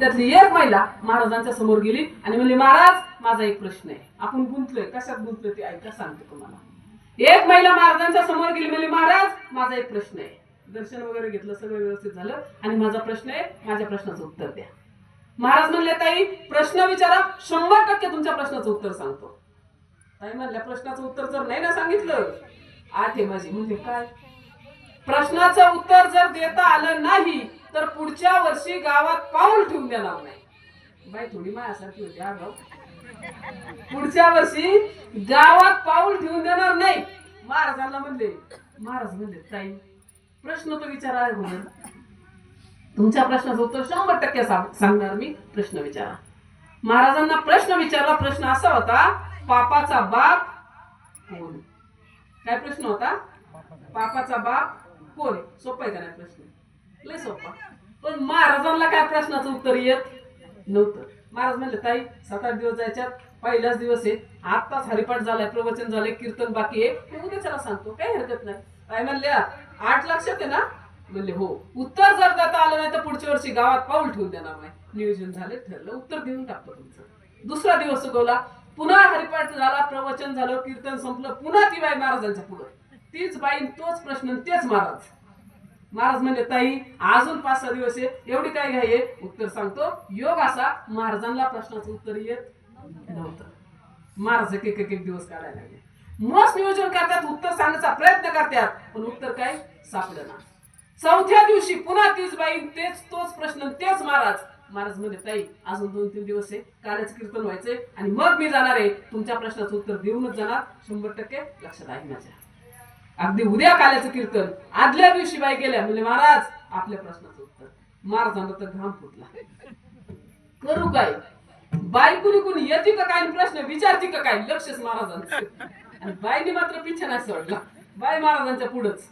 त्यातली एक महिला महाराजांच्या समोर गेली आणि म्हणली महाराज माझा एक प्रश्न आहे. आपण गुंतलोय. कशात गुंतलोय ते ऐका सांगते तुम्हाला. एक महिला महाराजांच्या समोर गेली म्हणली महाराज माझा एक प्रश्न आहे. दर्शन वगैरे घेतलं सगळं व्यवस्थित झालं. आणि माझा प्रश्न आहे माझ्या प्रश्नाचं उत्तर द्या. महाराज म्हणले ताई प्रश्न विचारा. शंभर टक्के तुमच्या प्रश्नाचं उत्तर सांगतो. ताई म्हणल्या प्रश्नाचं उत्तर जर नाही ना सांगितलं? आठ आहे माझी. म्हणजे काय? प्रश्नाचं उत्तर जर देता आलं नाही तर पुढच्या वर्षी गावात पाऊल ठेवून देणार नाही. बाई थोडी माझ्यासारखी होती अगं पुढच्या वर्षी गावात पाऊल ठेवून देणार नाही. महाराजांना म्हणले महाराज म्हणले ताई प्रश्न तो विचारा आहे म्हणून. तुमच्या प्रश्नाचं उत्तर शंभर टक्के सांग- सांगणार मी. प्रश्न विचारा. महाराजांना प्रश्न विचारला प्रश्न असा होता पापाचा बाप कोण? काय प्रश्न होता? पापाचा बाप कोण? सोपं सोपा आहे का नाही प्रश्न? लय सोपा. पण महाराजांना काय प्रश्नाचं उत्तर येत नव्हतं. महाराज म्हणले ताई सात आठ दिवस जायच्यात. पहिलाच दिवस आहे. आत्ताच हरिपाठ झालाय प्रवचन झालंय कीर्तन बाकी आहे. मी उद्याच्याला सांगतो. काही हरकत नाही. काय म्हणल्या आठ लक्षात आहे ना? म्हणले हो. उत्तर जर देता आलं नाही तर पुढच्या वर्षी गावात पाऊल ठेवून देणार नाही. नियोजन झाले ठरलं. उत्तर देऊन टाकतो तुमचं. दुसरा दिवस चुकवला पुन्हा हरिपाठ झाला प्रवचन झालं कीर्तन संपलं. पुन्हा ती बाई महाराजांच्या पुढं. तीच बाई तोच प्रश्न तेच महाराज. महाराज म्हणले ताई अजून पाच सहा दिवस आहे एवढी काय घाई आहे? उत्तर सांगतो योग असा महाराजांना प्रश्नाचं उत्तर येत नव्हतं. महाराज एक एक एक दिवस काढायला लागले. मस्त नियोजन करतात उत्तर सांगण्याचा प्रयत्न करतात पण उत्तर काय? सापडलं ना चौथ्या दिवशी पुन्हा तीच बाई तेच तोच प्रश्न तेच महाराज. महाराज म्हणले ताई अजून दोन तीन दिवस आहे कार्याचं कीर्तन व्हायचंय आणि मग मी जाणार आहे. तुमच्या प्रश्नाचं उत्तर देऊनच जाणार शंभर टक्के लक्षात आहे माझ्या. अगदी उद्या काल्याचं कीर्तन. आदल्या दिवशी बाई गेल्या म्हणजे महाराज आपल्या प्रश्नाचं उत्तर. महाराजांना तर घाम फुटला. करू काय? बाई कुणी कुणी येते का काय? प्रश्न विचारते का काय? लक्षच महाराजांचं. आणि बाईने मात्र पिछा नाही सोडला. बाई महाराजांच्या पुढंच.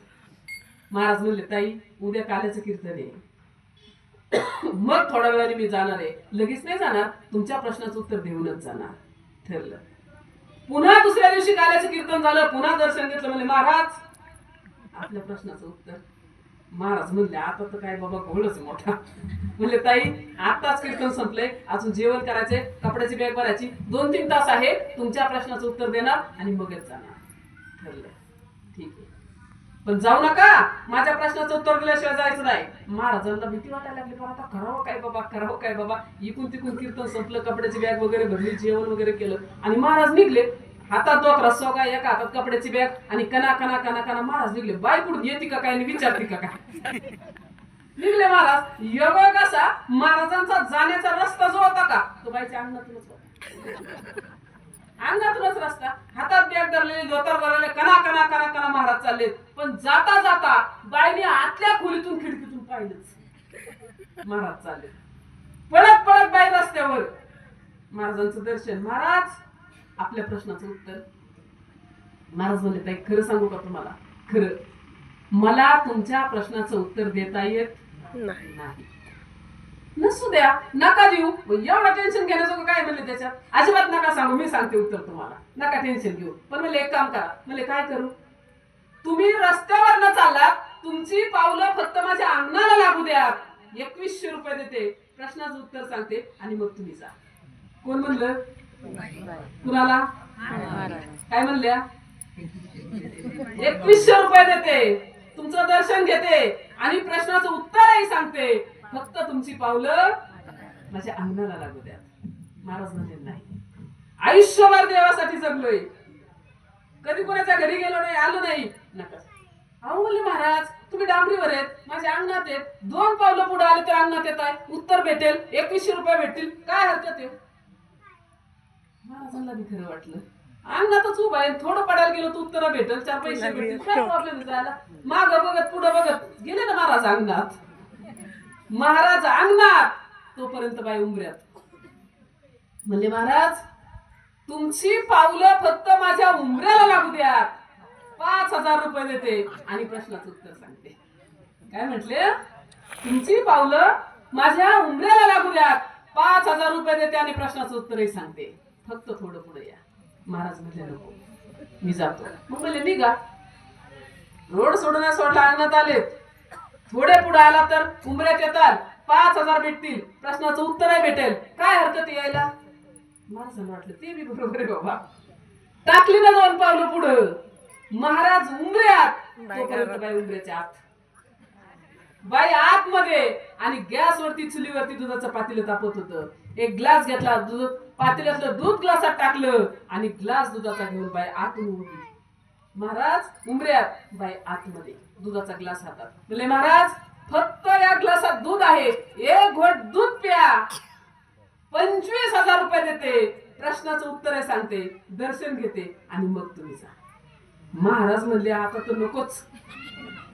महाराज म्हणले ताई उद्या काल्याचं कीर्तन आहे. मग थोड्या वेळाने मी जाणार आहे. लगेच नाही जाणार. तुमच्या प्रश्नाचं उत्तर देऊनच जाणार. ठरलं. पुन्हा दुसऱ्या दिवशी काल्याचं कीर्तन झालं पुन्हा दर्शन घेतलं म्हणजे महाराज आपल्या प्रश्नाचं उत्तर. महाराज म्हणले आता तर काय बाबा घोळच मोठा. म्हणले ताई आताच कीर्तन संपलंय अजून जेवण करायचंय कपड्याची बॅग भरायची दोन तीन तास आहे तुमच्या प्रश्नाचं उत्तर देणार आणि मगच जाणार. ठरलं ठीक आहे. पण जाऊ नका. माझ्या प्रश्नाचं उत्तर दिल्याशिवाय जायचं नाही. महाराजांना भीती वाटायला लागली. पण आता करावं काय बाबा? करावं काय बाबा? इकून तिकून कीर्तन संपलं. कपड्याची बॅग वगैरे भरली जेवण वगैरे केलं. आणि महाराज निघले. हातात दोक रस्सा काय एका हातात कपड्याची बॅग आणि कना कना कना कना महाराज निघले. बाय कुठून येते का काय आणि विचारते का काय? निघले महाराज. योग कसा? महाराजांचा जाण्याचा रस्ता जो होता का? तो बाईच्या अंगणातूनच होता. अंगातूनच रस्ता. बॅग धरलेले धोतर धरलेले कना कना कना कना महाराज चालले. पण जाता जाता बाईने आतल्या खोलीतून खिडकीतून पाहिलंच. महाराज चालले. पळत पळत बाई रस्त्यावर. महाराजांचं दर्शन. महाराज आपल्या प्रश्नाचं उत्तर. महाराज म्हणले ताई खरं सांगू का तुम्हाला? खरं. मला तुमच्या प्रश्नाचं उत्तर देता येत नाही. नसू द्या नका देऊ. एवढा टेन्शन घेण्याचं काय म्हणले त्याच्यात? अजिबात नका सांगू मी सांगते उत्तर तुम्हाला. नका टेन्शन घेऊ. पण मला एक काम करा. म्हणजे काय करू? तुम्ही रस्त्यावर न चाललात तुमची पावलं फक्त माझ्या अंगणाला लागू द्या. एकवीसशे रुपये देते. प्रश्नाचं उत्तर सांगते आणि मग तुम्ही जा. कोण म्हणलं? कुणाला? काय म्हणल्या? एकवीसशे रुपये देते. तुमचं दर्शन घेते आणि प्रश्नाचं उत्तरही सांगते. फक्त तुमची पावलं माझ्या अंगणाला लागू द्या. महाराज म्हणजे नाही. आयुष्यभर देवासाठी जगलोय. कधी कोणाच्या घरी गेलो नाही आलो नाही. नका. अहो म्हणले महाराज तुम्ही डांबरीवर आहेत माझ्या अंगणात आहेत. दोन पावलं पुढे आले तर अंगणात येत आहे. उत्तर भेटेल एकवीसशे रुपये भेटतील. काय हरकत आहे? महाराजांना बी खरं वाटलं. अंगणातच उभा आहे. थोडं पडायला गेलो तर उत्तर भेटेल. चार पैसे भेटतील. काय प्रॉब्लेम जायला? माग बघत पुढे बघत. गेले ना महाराज अंगणात? महाराज अंगणात. तोपर्यंत बाई उंबऱ्यात. म्हणजे महाराज तुमची पावलं फक्त माझ्या उंबऱ्याला लागू द्या पाच हजार रुपये देते. आणि प्रश्नाचं उत्तर सांगते. काय म्हटले? तुमची पावलं माझ्या उंबऱ्याला लागू द्या पाच हजार रुपये देते आणि प्रश्नाचं उत्तरही सांगते. फक्त थोडं पुढे या. महाराज म्हटले नको. मी जातो. मग म्हणले निघा. रोड सोडून सोडला अंगणात आलेत. थोडे पुढे आला तर उंबऱ्यात येतात पाच हजार भेटतील. प्रश्नाचं उत्तरही भेटेल. काय हरकत यायला? महाराजांना वाटलं ते बी बरोबर आहे बाबा. टाकली ना दोन पावलं पुढं. महाराज उमऱ्यात. तोपर्यंत बाई उमऱ्याच्या आत. बाई आतमध्ये. आणि गॅसवरती चुलीवरती दुधाचं पातेलं तापत होतं. एक ग्लास घेतला दूध पातेल्यातलं दूध ग्लासात टाकलं. आणि ग्लास दुधाचा घेऊन बाई आतून उभी. महाराज उमऱ्यात. बाई आतमध्ये. दुधाचा ग्लास हातात. म्हणले महाराज फक्त या ग्लासात दूध आहे. एक घोट दूध प्या. पंचवीस हजार रुपये देते. प्रश्नाचं उत्तर आहे सांगते. दर्शन घेते आणि मग तुम्ही जा. महाराज म्हणले आता तर नकोच.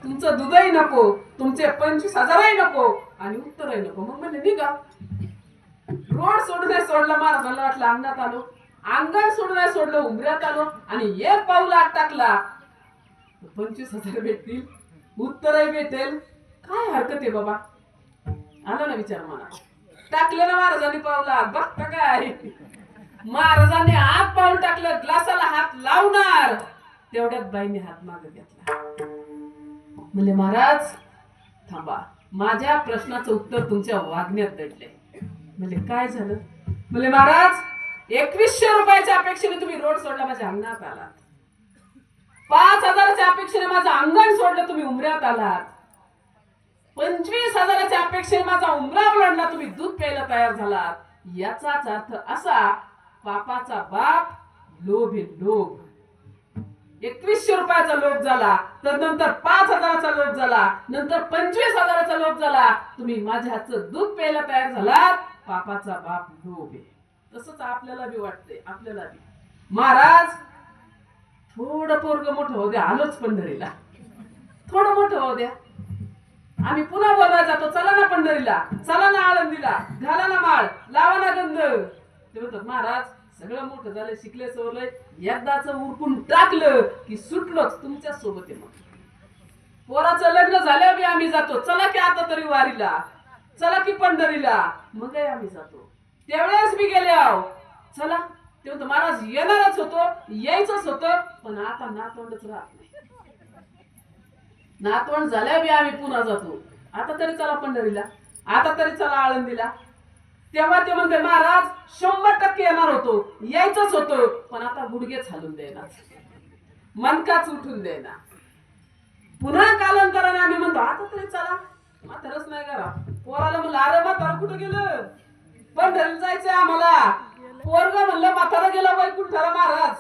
तुमचं दूधही नको तुमचे पंचवीस हजारही नको आणि उत्तरही नको. मग म्हणले निघा. रोड सोडून सोडलं सोडलं महाराजांना वाटलं अंगणात आलो. अंगण सोडून सोडलं उमऱ्यात आलो आणि एक पाऊल आत टाकला. पंचवीस हजार भेटतील. उत्तरही भेटेल. काय हरकत आहे बाबा? आला ना विचार मला. टाकलं ना महाराजांनी पावला बघता काय? महाराजांनी हात पाऊल टाकलं. ग्लासाला हात लावणार. तेवढ्यात बाईने हात माग घेतला. म्हणले महाराज थांबा. माझ्या प्रश्नाचं उत्तर तुमच्या वागण्यात दडलंय म्हणजे काय झालं? म्हणजे महाराज एकवीसशे रुपयाच्या अपेक्षेने तुम्ही रोड सोडला. माझ्या अंगणात आलात. पाच हजाराच्या अपेक्षेने माझं अंगण सोडलं तुम्ही उमऱ्यात आलात. पंचवीस हजाराच्या अपेक्षेने माझा उमरा ओलांडला तुम्ही दूध प्यायला तयार झालात. याचाच अर्थ असा पापाचा बाप लोभ लोभ. एकवीसशे रुपयाचा लोभ झाला तर नंतर पाच हजाराचा लोभ झाला नंतर पंचवीस हजाराचा लोभ झाला. तुम्ही माझ्या हातचं दूध प्यायला तयार झालात पापाचा बाप लोभ आहे तसंच आपल्याला बी वाटते आपल्याला बी. महाराज थोडं पोरग मोठं होऊ द्या आलोच पंढरीला. थोडं मोठं होऊ द्या. आम्ही पुन्हा बोलवायला जातो चला ना पंढरीला चला ना आळंदीला घाला ना माळ लावा ना गंध. ते म्हणतात महाराज सगळं मोठं झालं शिकले सवरलंय एकदाच उरकून टाकलं की सुटलोच तुमच्यासोबत आहे मग. पोराचं लग्न झाल्यावर आम्ही जातो चला की आता तरी वारीला चला की पंढरीला. मग आम्ही जातो. त्यावेळेस मी गेले आहो. चला. ते म्हणतो महाराज येणारच होतो यायचंच होतं पण आता नातवंडच राहत नाही. नातवंड झाल्या बी आम्ही पुन्हा जातो. आता तरी चला पंढरीला आता तरी चला आळंदीला. तेव्हा ते म्हणते महाराज शंभर टक्के येणार होतो यायचंच होतं पण आता गुडघेच हालून देणार. मनकाच उठून देणार. पुन्हा कालांतराने आम्ही म्हणतो आता तरी चला. म्हातारच नाही करा पोराला म्हणलं अरे म्हातारा कुठं गेलं? पंढरीला जायचंय आम्हाला. पोरग म्हणलं म्हातारा गेला वैकुंठाला महाराज.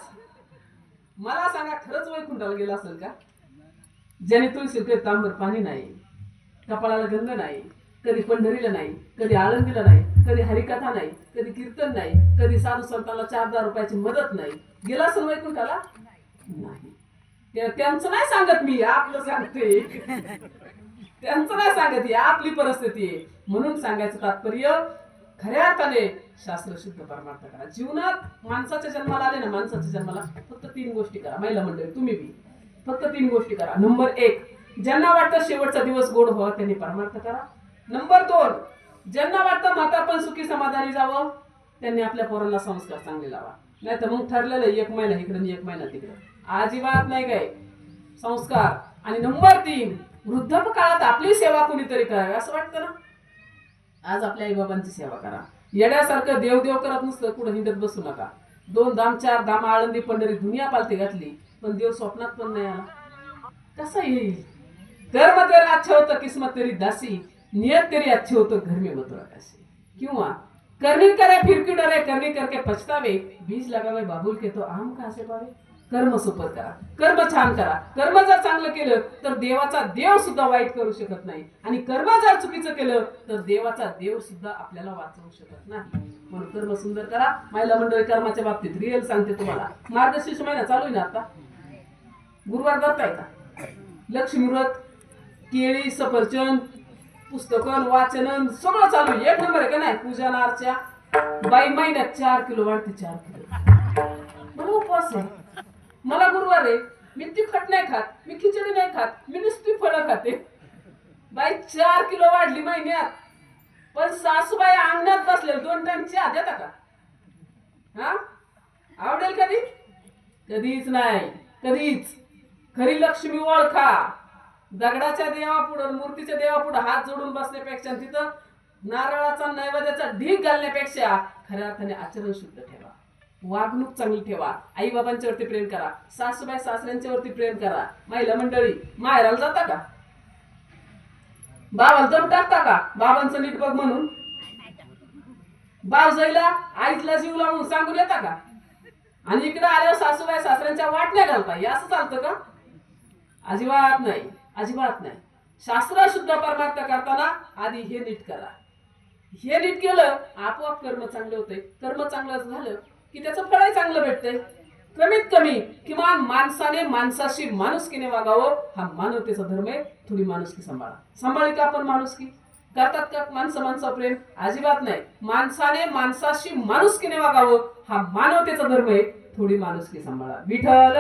मला सांगा खरंच वैकुंठाला गेला असेल का? ज्याने तुळशी तांबर पाणी नाही कपाळाला गंध नाही कधी पंढरीला नाही कधी आळंदीला नाही कधी हरिकथा नाही कधी कीर्तन नाही कधी साधू संतांना चार हजार रुपयाची मदत नाही. गेला असेल वैकुंठाला? नाही. त्यांचं नाही सांगत मी आपलं सांगते. त्यांचं नाही सांगत ही आपली परिस्थिती आहे. म्हणून सांगायचं तात्पर्य खऱ्या अर्थाने शास्त्र शुद्ध परमार्थ करा जीवनात माणसाच्या जन्माला आले ना माणसाच्या जन्माला फक्त तीन गोष्टी करा. महिला मंडळी तुम्ही बी. फक्त तीन गोष्टी करा. नंबर एक ज्यांना वाटतं शेवटचा दिवस गोड व्हावा त्यांनी परमार्थ करा. नंबर दोन ज्यांना वाटतं म्हातारपण सुखी समाधानी जावं त्यांनी आपल्या पोरांना संस्कार चांगले लावा. नाही तर मग ठरलेलं एक महिना इकडं एक महिना तिकडं. अजिबात नाही काय. संस्कार. आणि नंबर तीन वृद्धापकाळात आपली सेवा कुणीतरी करावी असं वाटतं ना? आज आपल्या आईबाबांची सेवा करा. येण्यासारखं देव देव करत नसलं कुठं हिंडत बसू नका. दोन दाम चार दाम आळंदी पंढरी दुनिया पालती घातली पण देव स्वप्नात पण नाही आला. कसा येईल? कर्म तेरा अच्छा होतं किस्मत तेरी दासी. नियत तेरी अच्छी होतं घर में मत किंवा करनी करे फिर क्यों डरे करनी करके पछतावे. बीज लगावे बाबुल के तो आम कहा से पावे? कर्म सुपर करा. कर्म छान करा. कर्म जर चांगलं केलं तर देवाचा देव सुद्धा वाईट करू शकत नाही. आणि कर्म जर चुकीचं केलं तर देवाचा देव सुद्धा आपल्याला वाचवू शकत नाही. म्हणून कर्म सुंदर करा. महिला मंडळी कर्माच्या बाबतीत रिअल सांगते तुम्हाला. मार्गशीर्ष महिना चालू आहे ना आता? गुरुवार करताय का? लक्ष्मी व्रत केळी सफरचंद पुस्तकं वाचन सगळं चालू आहे. एक नंबर आहे का नाही? पूजा नारच्या बाई महिन्यात चार किलो वाढते चार किलो. बरोबर उपवास आहे. मला गुरुवार आहे. मी तिखट नाही खात मी खिचडी नाही खात मी नुसती फळं खाते. बाई चार किलो वाढली महिन्यात. पण सासूबाई अंगणात बसले दोन टाइम चहा देता का? हा? आवडेल कधी? कधीच नाही. कधीच. खरी लक्ष्मी ओळखा. दगडाच्या देवापुढं मूर्तीच्या देवापुढं हात जोडून बसण्यापेक्षा तिथं नारळाचा नैवेद्याचा ढीग घालण्यापेक्षा खऱ्या अर्थाने आचरण शुद्ध ठेवा. वागणूक चांगली ठेवा. आई बाबांच्या वरती प्रेम करा. सासूबाई सासऱ्यांच्या वरती प्रेम करा. महिला मंडळी माहेराला जाता का? बाबाला जम टाकता का? बाबांचं नीट बघ म्हणून. बावजाईला आईला जीव लावून सांगून येता का? आणि इकडे आल्यावर सासूबाई सासऱ्यांच्या वाटण्या घालता. हे असं चालतं का? अजिबात नाही. अजिबात नाही. शास्त्र शुद्ध परमार्थ करताना आधी हे नीट करा. हे नीट केलं आपोआप कर्म चांगले होते. कर्म चांगलं झालं. की त्याचं फळही चांगलं भेटतंय. कमीत कमी किमान माणसाने माणसाशी माणुसकीने वागावं हा मानवतेचा धर्म आहे. थोडी माणुसकी सांभाळा. सांभाळी का आपण माणुसकी? करतात का माणसं माणसं प्रेम? अजिबात नाही. माणसाने माणसाशी माणुसकीने वागावं हा मानवतेचा धर्म आहे. थोडी माणुसकी सांभाळा. विठल